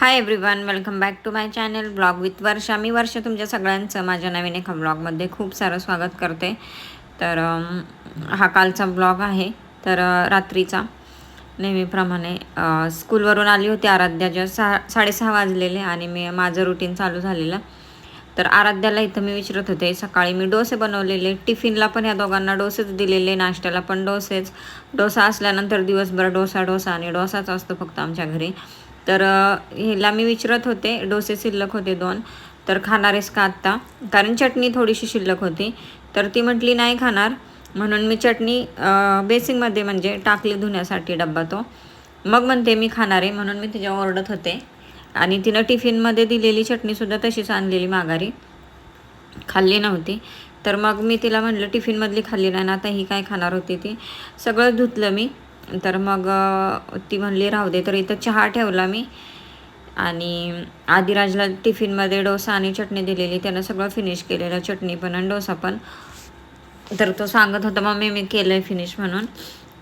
Hi everyone welcome back to my channel blog with Varsha मी वर्ष तुमच्या सगळ्यांचं माझ्या नवीन एका ब्लॉगमध्ये खूप सारं स्वागत करते. तर हा कालचा ब्लॉग आहे. तर रात्रीचा. नेहमीप्रमाणे स्कूलवरून आली होती. आराध्या जेव्हा सहा साडेसहा वाजलेले आणि मी माझं रुटीन चालू झालेलं. तर आराध्याला इथं मी विचारत होते. सकाळी मी डोसे बनवलेले. टिफिनला पण या दोघांना डोसेच दिलेले. नाश्त्याला पण डोसेच. डोसा असल्यानंतर दिवसभर डोसा डोसा आणि डोसाच असतो फक्त आमच्या घरी. तर ह्याला मी विचारत होते डोसे शिल्लक होते दोन तर खाणारेस का आत्ता? कारण चटणी थोडीशी शिल्लक होती. तर ती म्हटली नाही खाणार. म्हणून मी चटणी बेसिंगमध्ये म्हणजे टाकली धुण्यासाठी डब्बा तो. मग म्हणते मी खाणार आहे. म्हणून मी तिच्या ओरडत होते. आणि तिनं टिफिनमध्ये दिलेली चटणीसुद्धा तशीच आणलेली माघारी. खाल्ली नव्हती. तर मग मी तिला म्हटलं टिफिनमधली खाल्ली नाही ना आता ही काय खाणार होती ती? सगळं धुतलं मी. तर मग ती म्हणली राहू दे. तर इथं चहा ठेवला मी. आणि आदिराजला टिफिनमध्ये डोसा आणि चटणी दिलेली. त्यानं सगळं फिनिश केलेलं चटणी पण आणि डोसा पण. तर तो सांगत होता मम्मी मी केलं आहे फिनिश म्हणून.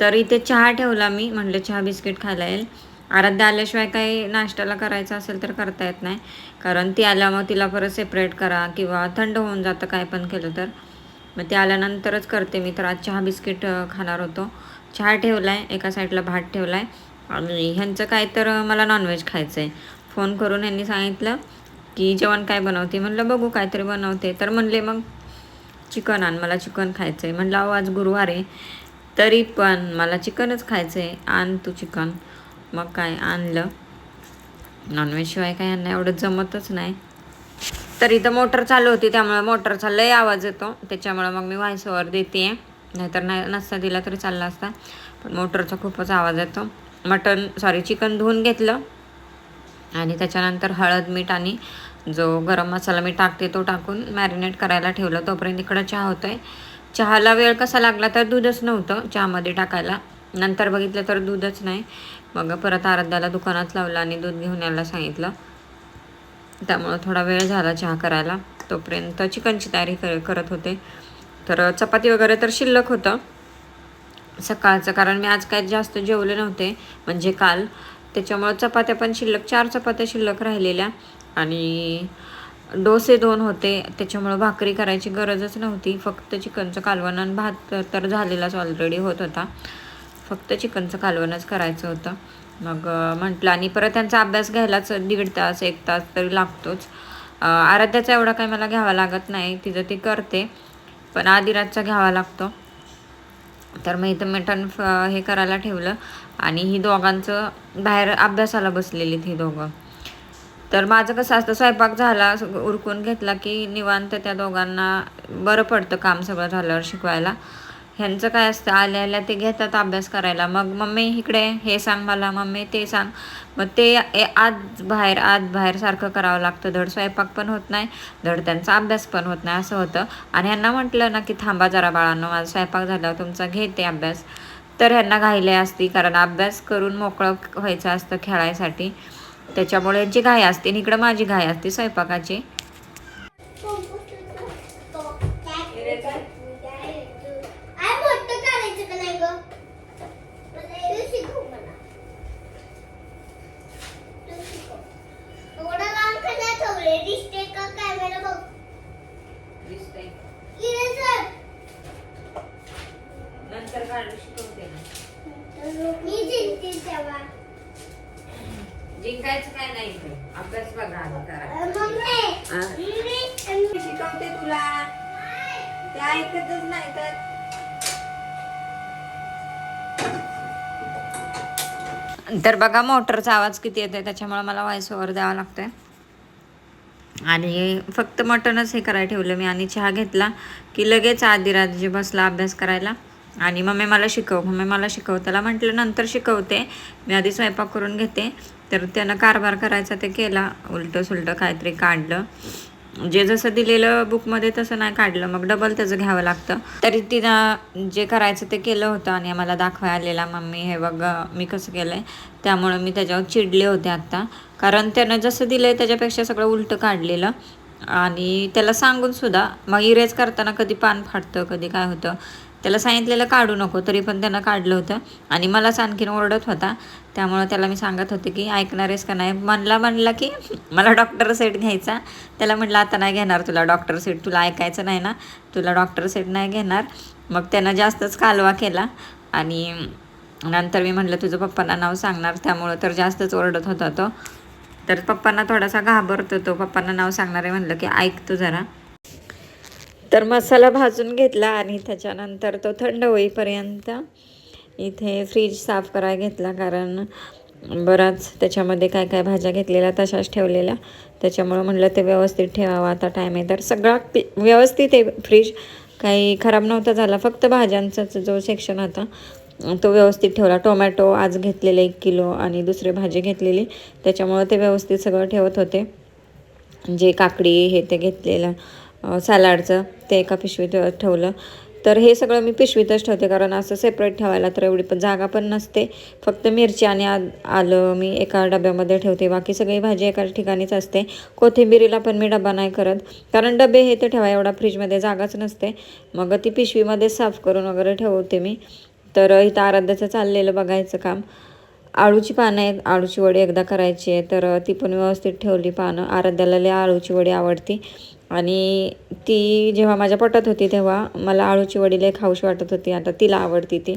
तर इथे चहा ठेवला मी. म्हटलं चहा बिस्किट खायला येईल. आराध्या आल्याशिवाय काही नाश्त्याला करायचं असेल तर करता येत नाही. कारण ती आल्या मग तिला परत सेपरेट करा किंवा थंड होऊन जातं काय पण केलं तर. मग ते आल्यानंतरच करते मी. तर आज चहा बिस्किट खाणार होतो. चहा ठेवला आहे एका साईडला भात ठेवला आहे आणि ह्यांचं काय तर मला नॉनव्हेज खायचं आहे फोन करून यांनी सांगितलं की जेवण काय बनवते? म्हणलं बघू काहीतरी बनवते. तर म्हणले मग चिकन आण मला चिकन खायचं आहे म्हणलं अहो आज गुरुवार आहे. तरी पण मला चिकनच खायचं आहे आण तू चिकन. मग काय आणलं. नॉनव्हेजशिवाय काय यांना एवढं जमतच नाही. तर इथं मोटर चालू होती त्यामुळं मोटरचा लय आवाज येतो. त्याच्यामुळं मग मी व्हायस ओव्हर देते नाहीतर नाही नसता दिला तरी चालला असता. पण मोटरचा खूपच आवाज येतो. मटन सॉरी चिकन धुवून घेतलं. आणि त्याच्यानंतर हळद मीठ आणि जो गरम मसाला मी टाकते तो टाकून मॅरिनेट करायला ठेवलं. तोपर्यंत इकडं चहा होतोय. चहाला वेळ कसा लागला तर दूधच नव्हतं चहामध्ये टाकायला. नंतर बघितलं तर दूधच नाही. मग परत आराध्याला दुकानात लावलं आणि दूध घेऊन यायला सांगितलं. त्यामुळं थोडा वेळ झाला चहा करायला. तोपर्यंत चिकनची तयारी कर करत होते. तर चपाती वगैरे तर शिल्लक होतं. सकाळचं कारण मी आज काय जास्त जेवले नव्हते म्हणजे काल. त्याच्यामुळं चपात्या पण शिल्लक चार चपात्या शिल्लक राहिलेल्या. आणि डोसे दोन होते. त्याच्यामुळं भाकरी करायची गरजच नव्हती. फक्त चिकनचं कालवण आणि भात तर झालेलाच ऑलरेडी होत होता. फक्त चिकनचं कालवणच करायचं होतं. मग म्हटलं आणि परत त्यांचा अभ्यास घ्यायलाच दीड तास एक तास तरी लागतोच. आराध्याचा एवढा काही मला घ्यावा लागत नाही. तिचं ती करते. पण आदिराजचा घ्यावा लागतो. तर मग इथं मटण हे करायला ठेवलं आणि ही दोघांचं बाहेर अभ्यासाला बसलेली ही दोघं. तर माझं कसं असतं स्वयंपाक झाला उरकून घेतला की निवांत त्या दोघांना बरं पडतं काम सगळं झाल्यावर शिकवायला. ह्यांचं काय असतं? आल्या आल्या ते घेतात अभ्यास करायला. मग मम्मी इकडे हे सांग मला मम्मी ते सांग. मग ते ए- आत बाहेर आत बाहेर सारखं करावं लागतं. धड स्वयंपाक पण होत नाही धड त्यांचा अभ्यास पण होत नाही असं होतं. आणि ह्यांना म्हटलं ना की थांबा जरा बाळांनो माझा स्वयंपाक झाल्यावर तुमचा घेते अभ्यास. तर ह्यांना घाईले असती कारण अभ्यास करून मोकळं व्हायचं असतं खेळायसाठी. त्याच्यामुळे जी घाई असते इकडं माझी घाई असते स्वयंपाकाची. दिसते का कॅमेरा बघ. इरे सर. नंतर काढू शिकवते ना. मी जिंकते तेव्हा. जिंकायचं काय नाही इथे अभ्यास बघा करा शिकवते तुला. ते ऐकतच नाही तर. तर बघा मोटरचा आवाज किती येतोय त्याच्यामुळे मला व्हॉइस ओव्हर द्यावा लागतोय. आणि फक्त मटणच हे करायला ठेवलं मी. आणि चहा घेतला की लगेच आधी रात्री बसला अभ्यास करायला. आणि मम्मी मला शिकव मम्मी मला शिकव. त्याला म्हटलं नंतर शिकवते. मी आधी स्वयंपाक करून घेते. तर त्यानं कारभार करायचा ते केला. उलटं सुलटं काहीतरी काढलं. जे जसं दिलेलं बुकमध्ये तसं नाही काढलं. मग डबल त्याचं घ्यावं लागतं. तरी तिनं जे करायचं ते केलं होतं आणि आम्हाला दाखवाय आलेला. मम्मी हे बघ मी कसं केलं आहे त्यामुळं मी त्याच्यावर चिडले होते आत्ता. कारण त्यानं जसं दिलं आहे त्याच्यापेक्षा सगळं उलटं काढलेलं. आणि त्याला सांगून सुद्धा मग इरेज करताना कधी पान फाटतं कधी काय होतं त्याला सांगितलेलं काढू नको तरी पण त्यानं काढलं होतं. आणि मलाच आणखीन ओरडत होता. त्यामुळं त्याला मी सांगत होते की ऐकणार आहेस का नाही? म्हणला म्हणला की मला डॉक्टर सेट घ्यायचा. त्याला म्हटलं आता नाही घेणार तुला डॉक्टर सेट तुला ऐकायचं नाही ना तुला डॉक्टर सेट नाही घेणार. मग त्यानं जास्तच कालवा केला. आणि नंतर मी म्हटलं तुझं पप्पांना नाव सांगणार. त्यामुळं तर जास्तच ओरडत होता तो. तर पप्पांना थोडासा घाबरतो तो पप्पांना नाव सांगणार आहे म्हणलं की ऐकतो जरा. तर मसाला भाजून घेतला आणि त्याच्यानंतर तो थंड होईपर्यंत इथे फ्रीज साफ करायला घेतला कारण बराच त्याच्यामध्ये काय काय भाज्या घेतलेल्या तशाच ठेवलेल्या. त्याच्यामुळं म्हटलं ते व्यवस्थित ठेवावं आता टाईम आहे. तर सगळा व्यवस्थित आहे फ्रीज. काही खराब नव्हता झाला फक्त भाज्यांचाच जो सेक्शन होता तो व्यवस्थित ठेवला. टोमॅटो आज घेतलेले एक किलो आणि दुसरी भाजी घेतलेली. त्याच्यामुळं ते व्यवस्थित सगळं ठेवत होते. जे काकडी हे ते घेतलेलं सॅलाडचं ते एका पिशवीत ठेवलं. तर हे सगळं मी पिशवीतच ठेवते कारण असं सेपरेट ठेवायला तर एवढी पण जागा पण नसते. फक्त मिरची आणि आ आलं मी एका डब्यामध्ये ठेवते. बाकी सगळी भाजी एका ठिकाणीच असते. कोथिंबिरीला पण मी डबा नाही करत. कारण डबे हे ते ठेवा एवढा फ्रीजमध्ये जागाच नसते. मग ती पिशवीमध्ये साफ करून वगैरे ठेवते मी. तर इथं आराध्याचं चाललेलं बघायचं काम. आळूची पानं आहेत आळूची वडी एकदा करायची आहे तर ती पण व्यवस्थित ठेवली पानं. आराध्याला लय आळूची वडी आवडती. आणि ती जेव्हा माझ्या पटत होती तेव्हा मला आळूची वडी लय खाऊशी वाटत होती. आता तिला आवडती ती.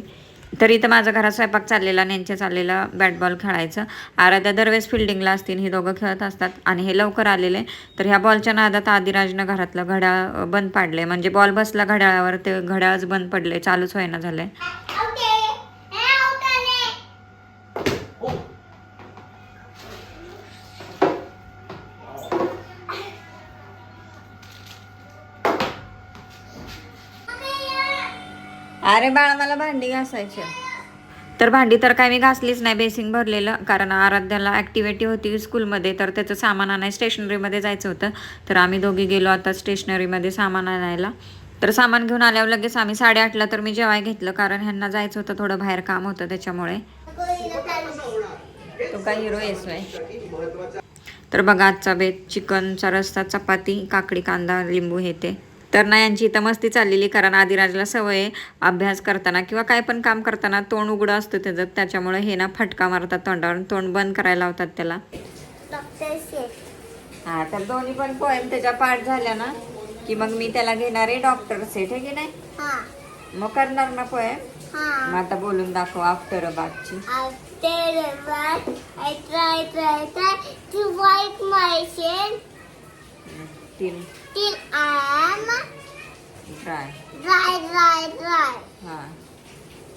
तर इथं माझं घरात स्वयंपाक चाललेला नेंचे चाललेला बॅट बॉल खेळायचं. आराध्या दरवेळेस फिल्डिंगला असतील हे दोघं खेळत असतात आणि हे लवकर आलेले. तर ह्या बॉलच्या नादात आदिराजनं घरातलं घड्याळ बंद पाडले म्हणजे बॉल बसला घड्याळावर ते घड्याळच बंद पडले चालूच होईना झालंय. अरे बाळा मला भांडी घासायची. तर भांडी तर काय मी घासलीच नाही बेसिंग भरलेलं. कारण आराध्याला ॲक्टिव्हिटी होती स्कूलमध्ये तर त्याचं सामान आणाय स्टेशनरीमध्ये जायचं होतं. तर आम्ही दोघी गेलो आता स्टेशनरीमध्ये सामान आणायला. तर सामान घेऊन आल्यावर लगेच आम्ही साडेआठला तर मी जेवाय घेतलं कारण ह्यांना जायचं होतं थोडं बाहेर काम होतं त्याच्यामुळे. तो काय हिरो येस तर बघा आजचा बेत चिकनचा रस्सा चपाती काकडी कांदा लिंबू हे ते. तर ना यांची इथं मस्ती चाललेली कारण आदिराजला सवय अभ्यास करताना किंवा काय पण काम करताना तोंड उघडं असतं त्याचं. त्याच्यामुळे हे ना फटका मारतात तोंडावर तोंड बंद करायला लावतात त्याला. हा तर दोन्ही पण पोएम त्याच्या पाठ झाल्या ना की मग मी त्याला घेणार आहे डॉक्टर सेट आहे की नाही? हा. मग करणार ना पोएम हा. मग आता बोलून दाखव आफ्टर chin तीन. till I'm dry. Dry, dry, dry. Uh,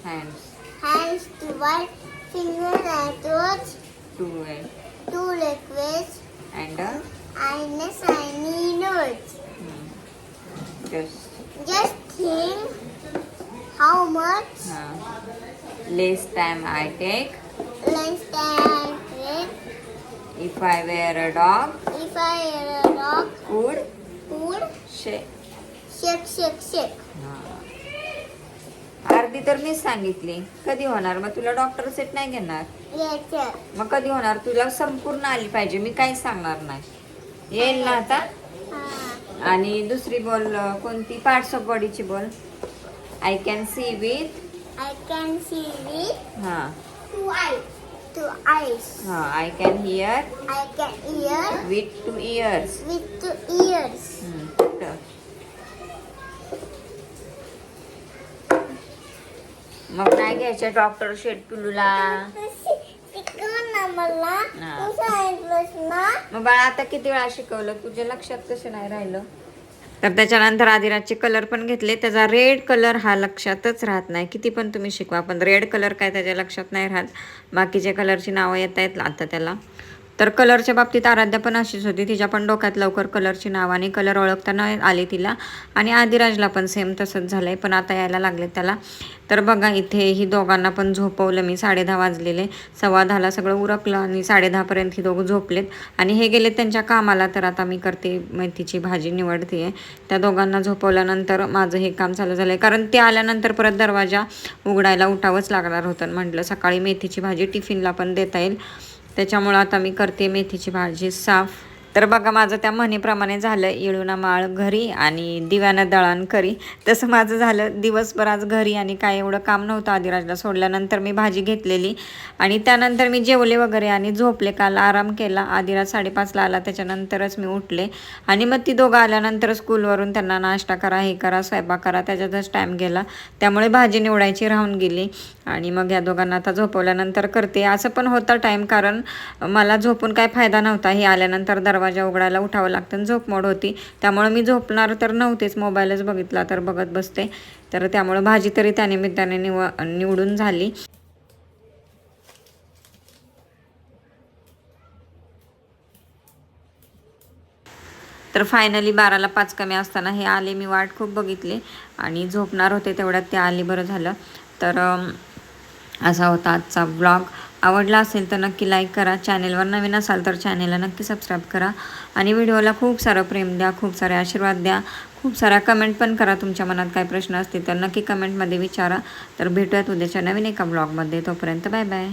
hands. Hands to dry, Finger and toes. To wet. To liquids. And a. And a shiny nose. Hmm. Just. Just think how much. Uh, less time I take. Less time I take. If I were a dog. If I were a dog. Good. Food. शे Shake, shake, shake. अर्धी तर मीच सांगितली कधी होणार मग तुला doctor set नाही घेणार. मग कधी होणार तुला संपूर्ण आली पाहिजे मी काहीच सांगणार नाही येईल ना आता. आणि दुसरी बॉल कोणती पार्ट्स ऑफ बॉडीची ball I can see with I can see with हां two eyes. Two eyes. हां I can hear I can hear with two ears with two ears. मग नाही घ्यायचे? डॉक्टर शेट पिलूला? मला तू सांगितलंस ना मग बाळा आता किती वेळा शिकवलं? तुझ्या लक्षात कसं नाही राहिलं. तर त्याच्यानंतर आदिराजचे कलर पण घेतले. त्याचा रेड कलर हा लक्षातच राहत नाही. किती पण तुम्ही शिकवा पण रेड कलर काय त्याच्या लक्षात नाही राहत. बाकीचे कलरची नावं येत आहेत आता त्याला. तर कलरच्या बाबतीत आराध्या पण अशीच होती. तिच्या पण डोक्यात लवकर कलरची नाव आणि कलर ओळखताना आले तिला. आणि आदिराजला पण सेम तसंच झालं आहे पण आता यायला लागले त्याला. तर बघा इथे ही दोघांना पण झोपवलं मी. साडे दहा वाजलेले. सव्वा दहाला सगळं उरकलं आणि साडेदहापर्यंत ही दोघं झोपलेत. आणि हे गेले त्यांच्या कामाला. तर आता मी करते मेथीची भाजी निवडते. त्या दोघांना झोपवल्यानंतर माझं हे काम चालू झालं आहे कारण ते आल्यानंतर परत दरवाजा उघडायला उठावंच लागणार होतं. म्हटलं सकाळी मेथीची भाजी टिफिनला पण देता येईल. त्याच्यामुळं आता मी करते मेथीची भाजी साफ. तर बघा माझं त्या म्हणीप्रमाणे झालं इळूना माळ घरी आणि दिव्यानं दळण करी. तसं माझं झालं दिवसभर आज घरी आणि काय एवढं काम नव्हतं आदिराजला सोडल्यानंतर मी भाजी घेतलेली. आणि त्यानंतर मी जेवले वगैरे आणि झोपले. काल आराम केला आदिराज साडेपाचला आला त्याच्यानंतरच मी उठले. आणि मग ती दोघं आल्यानंतर स्कूलवरून त्यांना नाश्ता करा हे करा स्वयंपाक करा त्याच्यातच टाईम गेला. त्यामुळे भाजी निवडायची राहून गेली. आणि मग या दोघांना आता झोपवल्यानंतर करते. असं पण होतं टाईम कारण मला झोपून काय फायदा नव्हता. हे आल्यानंतर दरवाजा उघडायला उठावं लागतं आणि झोपमोड होती. त्यामुळे मी झोपणार तर नव्हतेच मोबाईलच बघितला तर बघत बसते. तर त्यामुळे भाजी तरी त्यानिमित्ताने निव निवडून झाली. तर फायनली बाराला पाच कमी असताना हे आले मी वाट खूप बघितली आणि झोपणार होते तेवढ्यात ते आले बरं झालं. तर असा होता आजचा ब्लॉग आवडला असेल तर नक्की लाईक करा. चॅनेलवर नवीन असाल तर चॅनेलला नक्की सबस्क्राईब करा. आणि व्हिडिओला खूप सारं प्रेम द्या खूप सारे आशीर्वाद द्या. खूप साऱ्या कमेंट पण करा तुमच्या मनात काय प्रश्न असतील तर नक्की कमेंटमध्ये विचारा. तर भेटूयात उद्याच्या नवीन एका ब्लॉगमध्ये तोपर्यंत बाय बाय